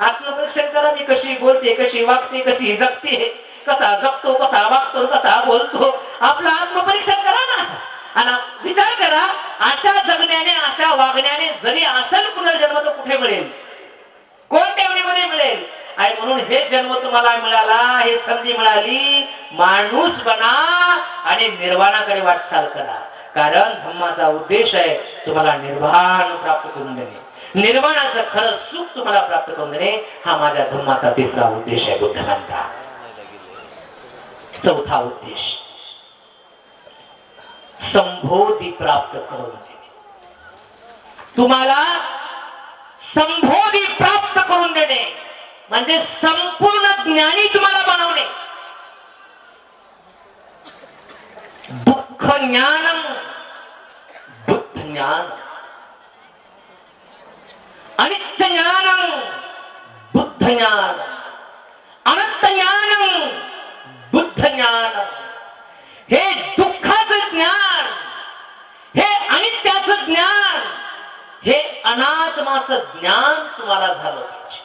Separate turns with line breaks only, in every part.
आत्मपरीक्षण करा मी कशी बोलते कशी वागते कशी जगते कसा जगतो कसा वागतो कसा बोलतो आपलं आत्मपरीक्षण करा ना. आणि विचार करा अशा जगण्याने अशा वागण्याने जरी असेल पुनर्जन्म तर कुठे मिळेल? कोणत्या वेळीमध्ये मिळेल? आणि म्हणून हे जन्म तुम्हाला मिळाला हे संधी मिळाली. माणूस बना आणि निर्वाणाकडे वाटचाल करा. कारण धम्माचा उद्देश आहे तुम्हाला निर्वाण प्राप्त करून देणे. निर्माणाचं खरं सुख तुम्हाला प्राप्त करून देणे हा माझ्या धम्माचा तिसरा उद्देश आहे बुद्धकांता चौथा उद्देश. संबोधी प्राप्त करून देणे. तुम्हाला संबोधी प्राप्त करून देणे. म्हणजे संपूर्ण ज्ञानी तुम्हाला बनवणे. दुःख ज्ञान बुद्ध ज्ञान. अनित्य ज्ञान बुद्ध ज्ञान अनंत ज्ञान बुद्ध ज्ञान हे दुःखाचं ज्ञान हे अनित्याचं ज्ञान हे अनात्माचं ज्ञान तुम्हाला झालं पाहिजे.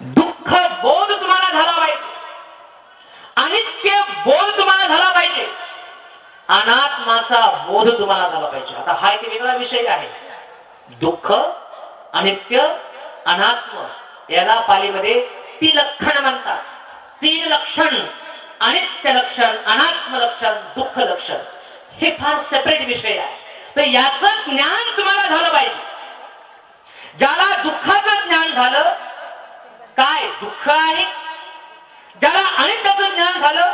दुःख बोध तुम्हाला झाला पाहिजे. अनित्य बोध तुम्हाला झाला पाहिजे. अनात्माचा बोध तुम्हाला झाला पाहिजे. आता हा एक वेगळा विषय आहे. दुःख अनित्य अनात्म याला पालीमध्ये ती लक्षण म्हणतात. तीन लक्षण अनित्य लक्षण अनात्म लक्षण दुःख लक्षण. हे फार सेपरेट विषय आहे. तर याचं ज्ञान तुम्हाला झालं पाहिजे. ज्याला दुःखाचं ज्ञान झालं काय? दुःख आहे. ज्याला अनित्याचं ज्ञान झालं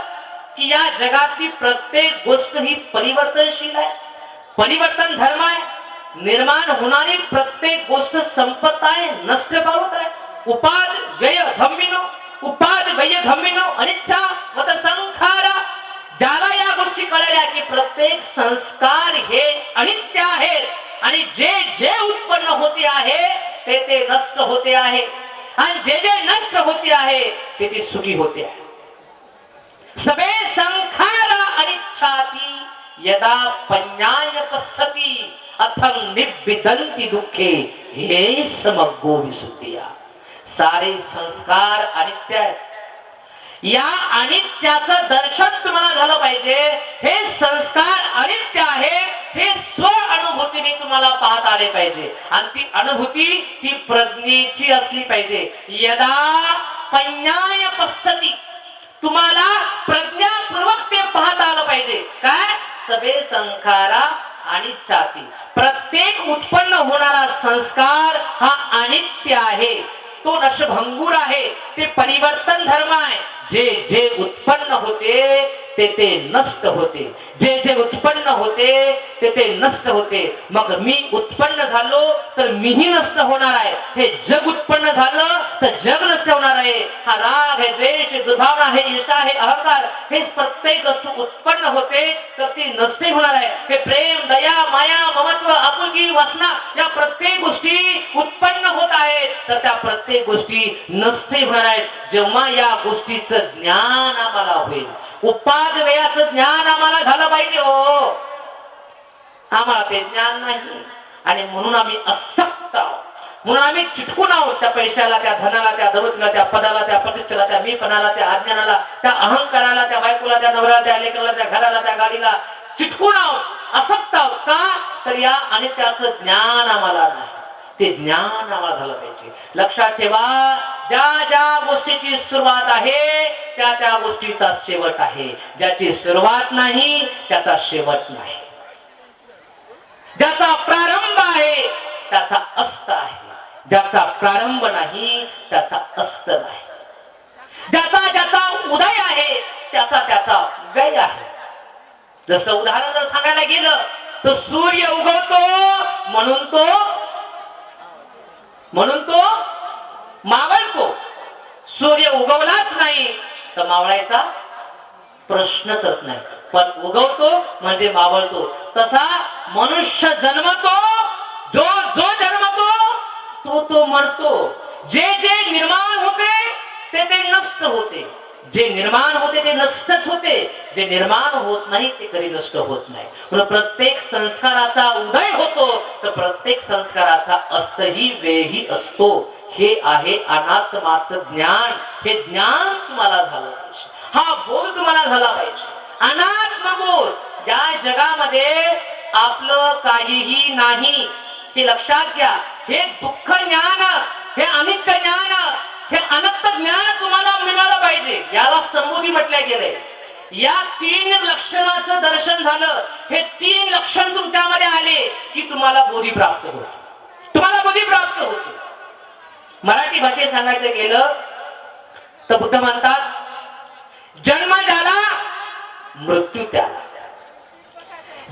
की या जगातली प्रत्येक गोष्ट ही परिवर्तनशील आहे. परिवर्तन धर्म आहे. निर्माण होणारी प्रत्येक गोष्ट संपत आहे नष्ट पावत आहे. उपाद व्यय धम्मिनो उपाद व्यय धम्मिनो अनिच्छा मत संखारा. ज्याला या गोष्टी कळल्या की प्रत्येक संस्कार हे अनित्य आहे आणि जे जे उत्पन्न होते आहे ते ते नष्ट होते आहे. आणि जे जे नष्ट होते आहे ते ते सुखी होते आहे. सबे संखारा अनिच्छाती यदा पन्याय पसती अथं निबिदंती दुःखे हे समगो विसुद्धिया सारे संस्कार अनित्य आहेत. या अनित्याचं दर्शन तुम्हाला झालं पाहिजे. हे संस्कार अनित्य आहे. हे स्व अनुभूतीने तुम्हाला पाहत आले पाहिजे. आणि ती अनुभूती ही प्रज्ञेची असली पाहिजे. यदा पन्याय पसती तुम्हाला प्रज्ञापूर्वक ते पाहत आलं पाहिजे. काय? सभे संखारा आणि चाती प्रत्येक उत्पन्न होणारा संस्कार हा अनित्य आहे. तो नशभंगूर आहे. ते परिवर्तन धर्म आहे. जे जे उत्पन्न होते ते ते नष्ट होते. जे जे उत्पन्न होते ते ते नष्ट होते. मग मी उत्पन्न झालो तर मीही नष्ट होणार आहे. हे जग उत्पन्न झालं तर जग नष्ट होणार आहे. हा राग हे द्वेष दुर्भावना हे ईर्षा हे अहंकार हे प्रत्येक वस्तू उत्पन्न होते तर ती नष्ट होणार आहे. हे प्रेम दया माया ममत्व आपुलकी वासना या प्रत्येक गोष्टी उत्पन्न होत आहेत. तर त्या प्रत्येक गोष्टी नष्ट होणार आहेत. जेव्हा या गोष्टीचं ज्ञान आम्हाला होईल उपाय उपाज वेळाचं ज्ञान आम्हाला झालं पाहिजे हो. आम्हाला ते ज्ञान नाही. आणि म्हणून आम्ही असक्त आहोत. म्हणून आम्ही चिटकून आहोत त्या पैशाला त्या धनाला त्या दौलतीला त्या पदाला त्या प्रतिष्ठेला त्या मीपणाला त्या अज्ञानाला त्या अहंकाराला त्या बायकोला त्या नवऱ्याला त्या लेकराला त्या घराला त्या गाडीला चिटकून आहोत. असक्त आहोत का? तर या आणि त्याचं ज्ञान आम्हाला नाही. ते ज्ञान आम्हाला झालं पाहिजे. लक्षात ठेवा ज्या ज्या गोष्टीची सुरुवात आहे त्या त्या गोष्टीचा शेवट आहे. ज्याची सुरुवात नाही त्याचा शेवट नाही. ज्याचा प्रारंभ आहे त्याचा अस्त आहे. ज्याचा प्रारंभ नाही त्याचा अस्त नाही. ज्याचा ज्याचा उदय आहे त्याचा त्याचा व्यय आहे. जसं उदाहरण जर सांगायला गेलं तर सूर्य उगवतो म्हणून तो म्हणून तो मावळतो. सूर्य उगवलाच नाही तर मावळायचा प्रश्नच येत नाही. पण उगवतो म्हणजे मावळतो. तसा मनुष्य जन्मतो जो जो जन्मतो तो तो मरतो. जे जे निर्माण होते ते ते नष्ट होते. जे निर्माण होते ते नष्टच होते. जे निर्माण होत नाही ते कधी नष्ट होत नाही. म्हणून प्रत्येक संस्काराचा उदय होतो तर प्रत्येक संस्काराचा अस्तही वेही असतो. हे आहे अनात्माचं ज्ञान. हे ज्ञान तुम्हाला झालं पाहिजे. हा बोध तुम्हाला झाला पाहिजे. अनात्मबोध या जगामध्ये आपलं काहीही नाही. हे लक्षात घ्या. हे दुःख ज्ञान हे अनित्य ज्ञान हे अनंत ज्ञान तुम्हाला मिळालं पाहिजे. याला संबोधी म्हटलं गेलंय या तीन लक्षणाचं दर्शन झालं. हे तीन लक्षण तुमच्यामध्ये आले की तुम्हाला बोधी प्राप्त होते. तुम्हाला बोधी प्राप्त होते. मराठी भाषेत सांगायचं गेलं तर बुद्ध म्हणतात जन्म झाला मृत्यू त्याला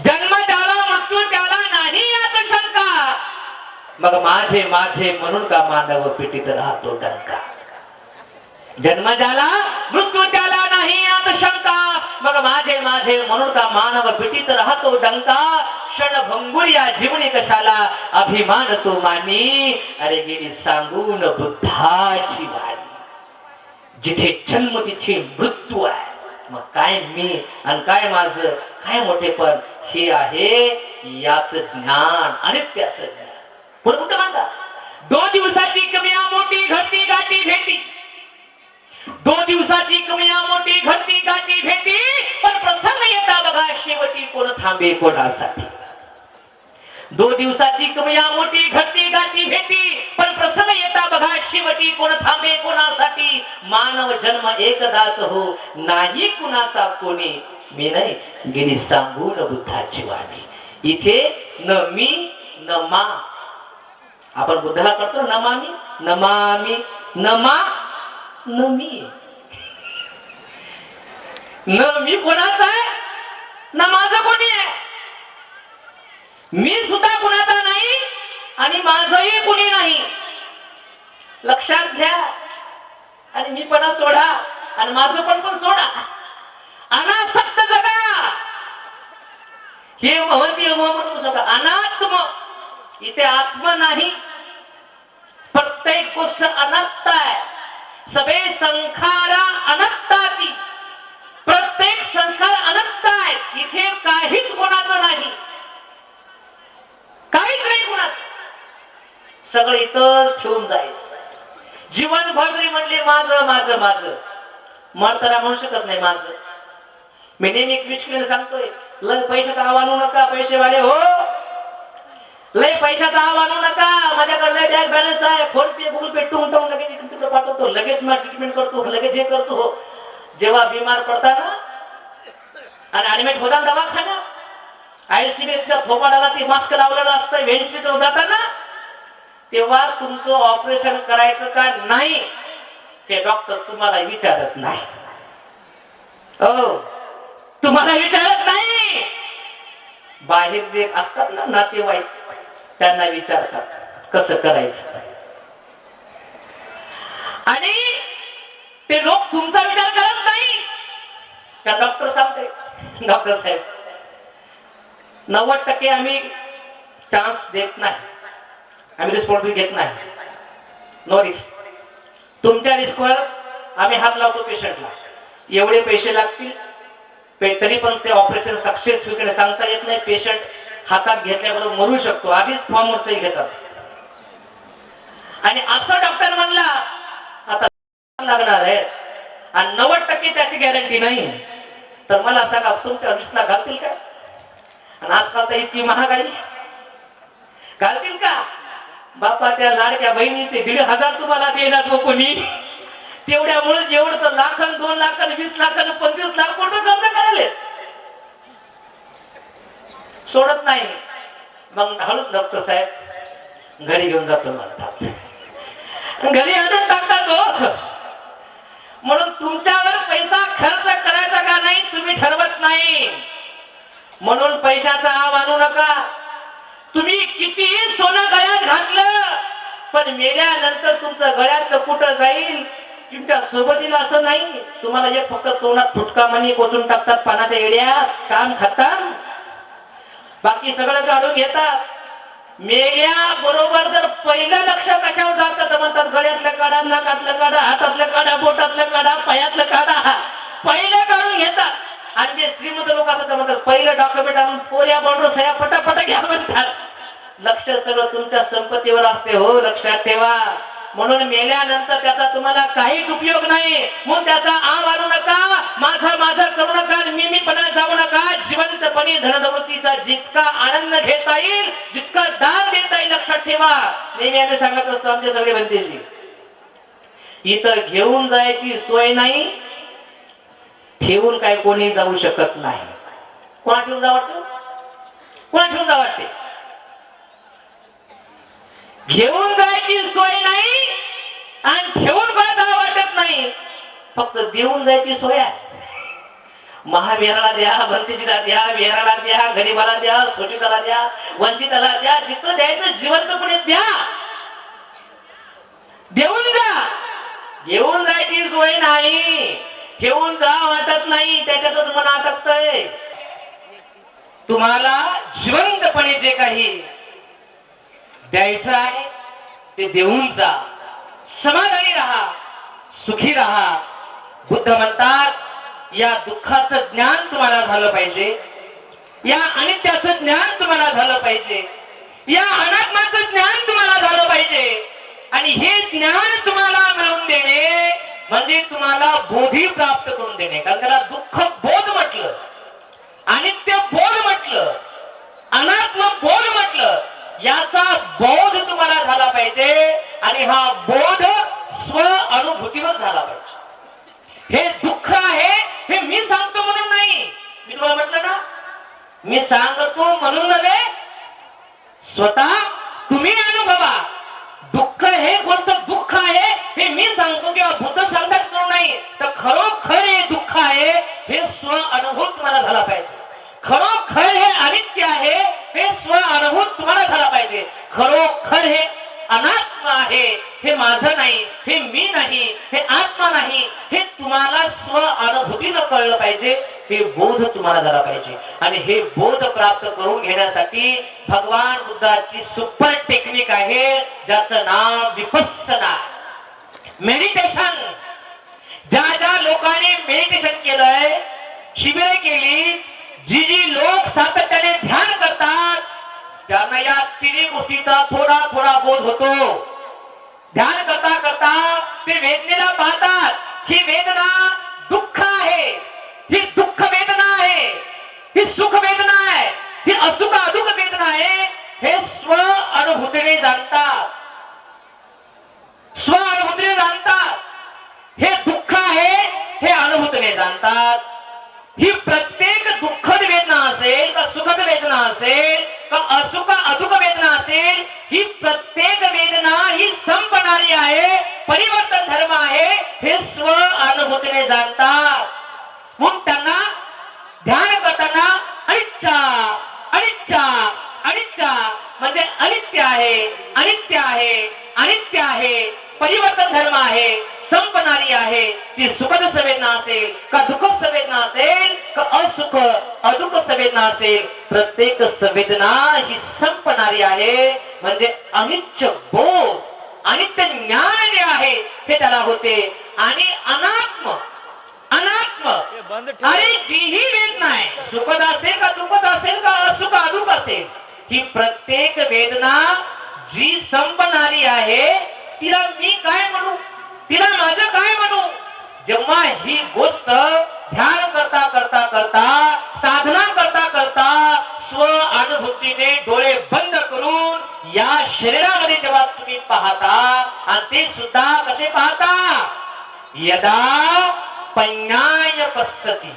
जन्म झाला मृत्यू त्याला नाही यात शंका मग माझे माझे म्हणून का मानव पिटीत राहतो डंका जन्म झाला मृत्यू त्याला नाही आता शंका. मग माझे माझे म्हणून का मानव पिटीत राहतो डंका क्षण भंगुर या जीवनी कशाला अभिमान तो मानी? अरे गेली सांगून बुद्धाची वाणी. जिथे जन्म तिथे मृत्यू आहे. मग काय मी आणि काय माझं? काय मोठेपण? हे आहे याच ज्ञान आणि त्याच ज्ञान. पुढे बुद्ध म्हणतात दोन दिवसाची कमी मोठी घटती गाठी भेटी. दो दिवसाची कमी मोठी घटती गाठी भेटी. पण प्रसन्न येता बघा शेवटी कोण थांबे कोणासाठी? दोन दिवसाची कमी मोठी घटती गाठी भेटी. पण प्रसन्न येता बघा शेवटी कोण थांबे कोणासाठी? मानव जन्म एकदाच हो नाही कुणाचा कोणी. मी नाही गेली सांगून बुद्धाची वाणी. इथे न मी न मा आपण बुद्धाला करतो नमामी नमामी नमा न मी न मी कोणाचा आहे? न माझं कोणी आहे? मी सुद्धा कुणाचा नाही आणि माझही कुणी नाही. लक्षात घ्या. आणि मी पण सोडा. आणि माझं पण पण सोडा. अनासक्त जगा. हे महती म्हणून अनात्म. इथे आत्म नाही. प्रत्येक गोष्ट अनंत आहे. सगळे संखारा अनंताती प्रत्येक संस्कार अनंत आहे. इथे काहीच कोणाचं नाही. काहीच नाही कोणाचं. सगळं इथंच ठेवून जायचं. जीवनभर जरी म्हणले माझं माझं माझं. म्हणताना म्हणू शकत नाही माझं. मी नेहमी एक विषय सांगतोय लग पैशाचा आव नका नका पैसेवाले हो. लय पैशाचा आव आणू नका. माझ्याकडे लय बँक बॅलन्स आहे. फोन पे गुगल पे टून टाऊन लगेच इकडे तिकडे पाठवतो. लगेच मग ट्रीटमेंट करतो. लगेच हे करतो. जेव्हा बिमार पडता ना आणि ऍडमिट होता ना दवाखाना आयसीबीएसच्या थोपाडाला ते मास्क लावलेलं असतं. व्हेंटिलेटर जाताना. तेव्हा तुमचं ऑपरेशन करायचं का नाही ते डॉक्टर तुम्हाला विचारत नाही. हो. तुम्हाला विचारत नाही. बाहेर जे असतात ना नातेवाईक त्यांना विचारतात कसं करायचं? आणि ते लोक तुमचा विचार करत नाही. का डॉक्टर सांगते डॉक्टर साहेब नव्वद टक्के आम्ही चान्स देत नाही. आम्ही रिस्पॉन्सिबिलिटी घेत नाही. नो रिस्क तुमच्या रिस्कवर आम्ही हात लावतो पेशंटला एवढे पैसे लागतील तरी पण ते ऑपरेशन सक्सेसफुल सांगता येत नाही. पेशंट हातात घेतल्याबरोबर मरू शकतो. आधीच फॉर्म सही घेतात. आणि असं डॉक्टर म्हणला आता लागणार आहे आणि नव्वद टक्के त्याची गॅरंटी नाही तर मला सांगा तुमच्या वीसला घालतील का? आणि आजकाल तर इतकी महागाई. घालतील का? बापा त्या लाडक्या बहिणीचे दीड हजार तुम्हाला देणार कोणी तेवढ्यामुळे जेवढं तर लाख दोन लाख हळूच डॉक्टर साहेब घरी घेऊन जातो म्हणतात. घरी आणून टाकतात हो. म्हणून तुमच्यावर पैसा खर्च करायचा का नाही तुम्ही ठरवत नाही. म्हणून पैशाचा हा आणू नका. तुम्ही कितीही सोनं गळ्यात घातलं पण मेल्यानंतर तुमचं गळ्यातलं कुठं जाईल? तुमच्या सोबतीला असं नाही. तुम्हाला एक फक्त तोंडात फुटका मनी पोचून टाकतात पानाच्या येड्या काम खातात बाकी सगळं काढून घेतात. मेल्या बरोबर जर पहिलं लक्ष कशावर जातं तर म्हणतात गळ्यातलं काढा नाकातलं काढा हातातलं काढा बोटातलं काढा पायातलं काढा पहिलं काढून घेतात. आणि जे श्रीमंत लोक असतात म्हणतात पहिलं डॉक्युमेंट आणून पोऱ्या बॉन्डर सया फटाफट घ्या म्हणतात. लक्ष सगळं तुमच्या संपत्तीवर असते हो लक्षात ठेवा. म्हणून मेल्यानंतर त्याचा तुम्हाला काहीच उपयोग नाही. म्हणून त्याचा आव आणू नका माझा माझा करू नका मी मी पणा जाऊ नका जिवंतपणे धनदवृत्तीचा जितका आनंद घेता येईल जितका दान देता येईल लक्षात ठेवा. नेहमी आम्ही सांगत असतो आमचे सगळे बनतेशी इथं घेऊन जायची सोय नाही ठेवून काय कोणी जाऊ शकत नाही. कोणा ठेवून जा वाटतं? कोणा ठेवून जा वाटते? घेऊन जायची सोय नाही आणि ठेवून कोणा जा वाटत नाही. फक्त देऊन जायची सोय आहे. महावीराला द्या भंतीजीला द्या वीराला द्या गरीबाला द्या शोषिताला द्या वंचिताला द्या जिथं द्यायचं जिवंतपणे द्या. देऊन जा. घेऊन जायची सोय नाही. ठेवून जा वाटत नाही. त्याच्यातच मन अटकतय तुम्हाला जिवंतपणे जे काही द्यायचं आहे ते देऊन जा. समाधानी राहा सुखी राहा. बुद्ध म्हणतात या दुःखाचं ज्ञान तुम्हाला झालं पाहिजे. या अनित्याचं ज्ञान तुम्हाला झालं पाहिजे. या अनात्माचं ज्ञान तुम्हाला झालं पाहिजे. आणि हे ज्ञान तुम्हाला मिळवून देणे म्हणजे तुम्हाला बोधी प्राप्त करून देणे. कारण त्याला दुःख बोध म्हटलं अनित्य बोध म्हटलं अनात्म बोध म्हटलं याचा बोध तुम्हाला झाला पाहिजे आणि हा बोध स्व अनुभूतीवर झाला पाहिजे हे दुःख आहे हे मी सांगतो म्हणून नाही मी तुम्हाला म्हटलं ना मी सांगतो म्हणून नव्हे स्वतः तुम्ही अनुभवा. दुःख हे गोष्ट दुःख आहे हे मी सांगतो किंवा भूत सांगतात नाही. तर खरोखर हे दुःख आहे हे स्व अनुभव तुम्हाला झाला पाहिजे. खरोखर हे अनित्य आहे हे स्व अनुभव तुम्हाला झाला पाहिजे. खरोखर हे अनात्म आहे हे माझं नाही हे मी नाही हे आत्मा नाही हे तुम्हाला स्व अनुभूतीनं कळलं पाहिजे. हे बोध तुम्हाला झाला पाहिजे. आणि हे बोध प्राप्त करून घेण्यासाठी भगवान बुद्धाची सुपर टेक्निक आहे ज्याचं नाव विपස්සना मेडिटेशन ज्या ज्या लोकांनी मेडिटेशन केलंय शिबिरे केली जी जी लोक सातत्याने ध्यान करतात त्यांना या तिन्ही गोष्टीचा थोडा थोडा बोध होतो. ध्यान करता करता ते वेदनेला पाहतात. ही वेदना सुख वेदना आहे ही असुख अधुक वेदना आहे हे स्व अनुभूतीने जाणतात. स्व अनुभूतीने जाणतात. हे दुःख आहे हे अनुभूतीने जाणतात. ही प्रत्येक दुःखद वेदना असेल का सुखद वेदना असेल का असुख अदुख वेदना असेल ही प्रत्येक वेदना ही संपणारी आहे परिवर्तन धर्म आहे हे स्व अनुभूतीने जाणतात. म्हणून त्यांना ध्यान करताना अनिच्छा अनिच्छा अनिच्छा म्हणजे अनित्य आहे अनित्य आहे अनित्य आहे परिवर्तन धर्म आहे संपणारी आहे ती सुखद संवेदना असेल का दुःख संवेदना असेल का असुख अदुःख संवेदना असेल प्रत्येक संवेदना ही संपणारी आहे म्हणजे अनिच्छ बोध अनित्य ज्ञान जे आहे हे त्याला होते आणि अनात्म अनात्म. अरे जीही वेदना आहे सुखद असेल का दुःखद असेल का ही प्रत्येक वेदना जी संपणारी आहे तिला मी काय म्हणू? तिला माझं काय म्हणू? जेव्हा ही गोष्ट ध्यान करता करता करता साधना करता करता स्व अनुभूतीने डोळे बंद करून या शरीरामध्ये जेव्हा तुम्ही पाहता आणि ते सुद्धा कसे पाहता? यदा पंज्ञाय पसती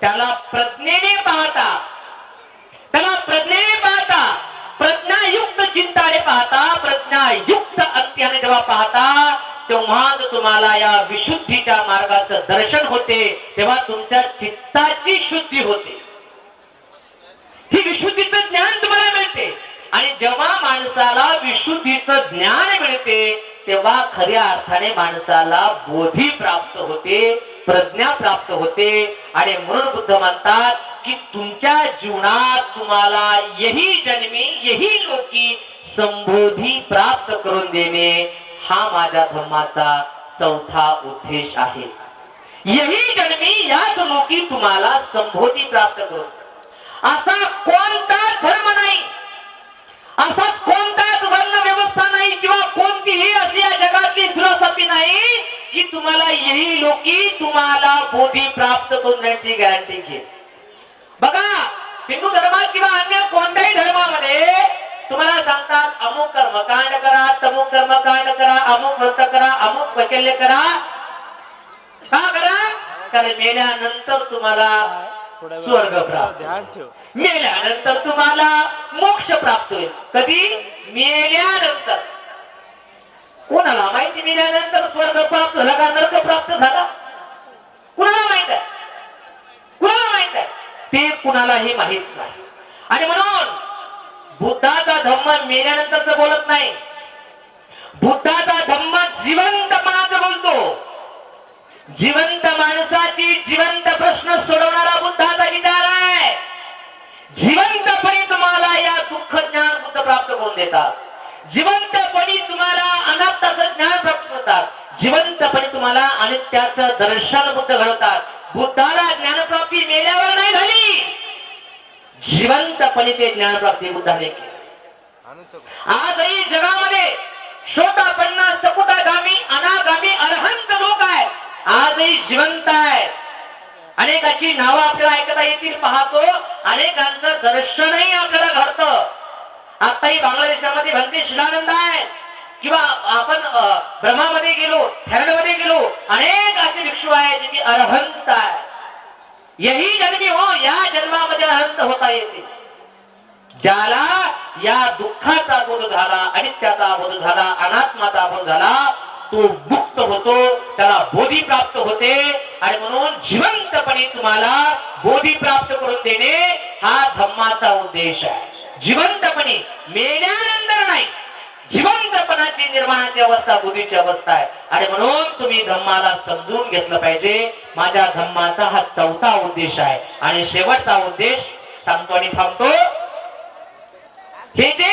त्याला प्रज्ञेने पाहता. त्याला प्रज्ञे पाहता. प्रज्ञायुक्त चिंताने पाहता प्रज्ञायुक्त अत्याने जेव्हा पाहता तेव्हा तुम्हाला या विशुद्धीच्या मार्गाचं दर्शन होते तेव्हा तुमच्या चित्ताची शुद्धी होते. ही विशुद्धीचं ज्ञान तुम्हाला मिळते. आणि जेव्हा माणसाला विशुद्धीचं ज्ञान मिळते तेव्हा खऱ्या अर्थाने माणसाला बोधी प्राप्त होते प्रज्ञा प्राप्त होते. आणि म्हणून बुद्ध म्हणतात की तुमच्या जीवनात तुम्हाला यही जन्मी यही लोकी संबोधी प्राप्त करून देणे हा माझ्या धर्माचा चौथा उद्देश आहे. यही जन्मी याच लोकी तुम्हाला संबोधी प्राप्त करून. असा कोणता धर्म नाही असा कोणताच वर्ण व्यवस्था नाही किंवा कोणतीही अशी या जगातली फिलॉसॉफी नाही की तुम्हाला यही लोकी तुम्हाला बोधी प्राप्त करून देण्याची गॅरंटी घेईल. बघा हिंदू धर्मात किंवा अन्य कोणत्याही धर्मामध्ये तुम्हाला सांगतात अमुक कर्मकांड करा तमुक कर्मकांड करा अमुक व्रत करा अमुक वैकल्य करा. का करा? कारण मेल्यानंतर तुम्हाला स्वर्ग प्राप्त मेल्यानंतर तुम्हाला मोक्ष प्राप्त होईल. कधी? मेल्यानंतर. कोणाला माहिती मेल्यानंतर स्वर्ग प्राप्त झाला का नरक प्राप्त झाला? कुणाला माहीत आहे? ते कुणालाही माहीत नाही. आणि म्हणून बुद्धाचा धम्म मेल्यानंतरच बोलत नाही बुद्धाचा धम्म जिवंतपणाचं बोलतो. जिवंत माणसाची जिवंत प्रश्न सोडवणारा बुद्धाचा विचार आहे. जिवंतपणी तुम्हाला या दुःख ज्ञान बुद्ध प्राप्त करून देतात. जिवंतपणी तुम्हाला अनाथाचं ज्ञान प्राप्त करतात. जिवंतपणी तुम्हाला अनित्याचं दर्शन बुद्ध घडवतात. बुद्धाला ज्ञानप्राप्ती मेल्यावर नाही झाली. जिवंतपणे ते ज्ञानप्राप्ती बुद्धाने. केली आजही जगामध्ये शोटापन्ना सकुटागामी अनागामी अरहंत लोक आहे आजही जिवंत आहे अनेकाची नावं आपल्याला ऐकता येतील पाहतो. अनेकांचं दर्शनही आपल्याला घडतं. आताही बांगलादेशामध्ये भंते शिलानंद आहे किंवा आपण ब्रह्मामध्ये गेलो थॅरडमध्ये गेलो अनेक असे भिक्षू आहेत जे की अरहंत आहे यही जन्मी हो या जन्मामध्ये अनंत होता येते. ज्याला या दुःखाचा बोध झाला अनित्याचा बोध झाला अनात्माचा बोध झाला तो मुक्त होतो त्याला बोधी प्राप्त होते. आणि म्हणून जिवंतपणे तुम्हाला बोधी प्राप्त करून देणे हा धम्माचा उद्देश आहे. जिवंतपणे मेल्यानंतर नाही. जिवंतपणाची निर्माणाची अवस्था बुद्धीची अवस्था आहे. आणि म्हणून तुम्ही धम्माला समजून घेतलं पाहिजे. माझ्या धम्माचा हा चौथा उद्देश आहे. आणि शेवटचा उद्देश सांगतो आणि थांबतो. हे जे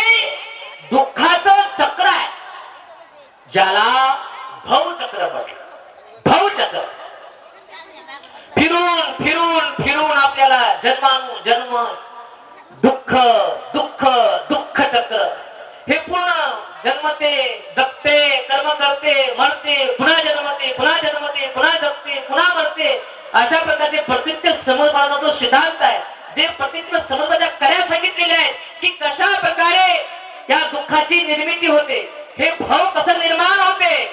दुःखाचं चक्र आहे ज्याला भवचक्र म्हटलं. भवचक्र. फिरून फिरून फिरून आपल्याला जन्मानु जन्म दुःख दुःख दुःख चक्र हे पूर्ण जन्मते जगते कर्म करते मरते पुन्हा जन्मते पुन्हा जन्मते पुन्हा जगते पुन्हा मरते. अशा प्रकारचे प्रतित्य समजबाचा जो सिद्धांत आहे जे प्रतित्व समजबाच्या कऱ्या सांगितलेल्या आहेत की कशा प्रकारे या दुःखाची निर्मिती होते हे भाव कसं निर्माण होते?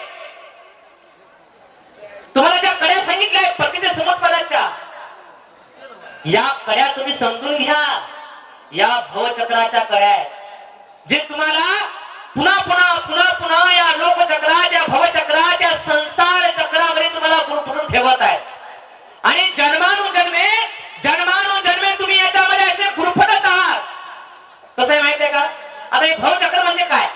तुम्हाला ज्या कड्या सांगितल्या आहेत प्रतित्व समजपदाच्या या कड्या तुम्ही समजून घ्या. या भवचक्राच्या कळ्या आहेत जे तुम्हाला पुन्हा पुन्हा पुन्हा पुन्हा या लोकचक्राच्या भवचक्राच्या संसार चक्रामध्ये तुम्हाला गुरफटून ठेवत आहे. आणि जन्मानुजन्मे जन्मानुजन्मे तुम्ही याच्यामध्ये असे गुरफडत आहात. कसं आहे माहितीये का? आता हे भवचक्र म्हणजे काय?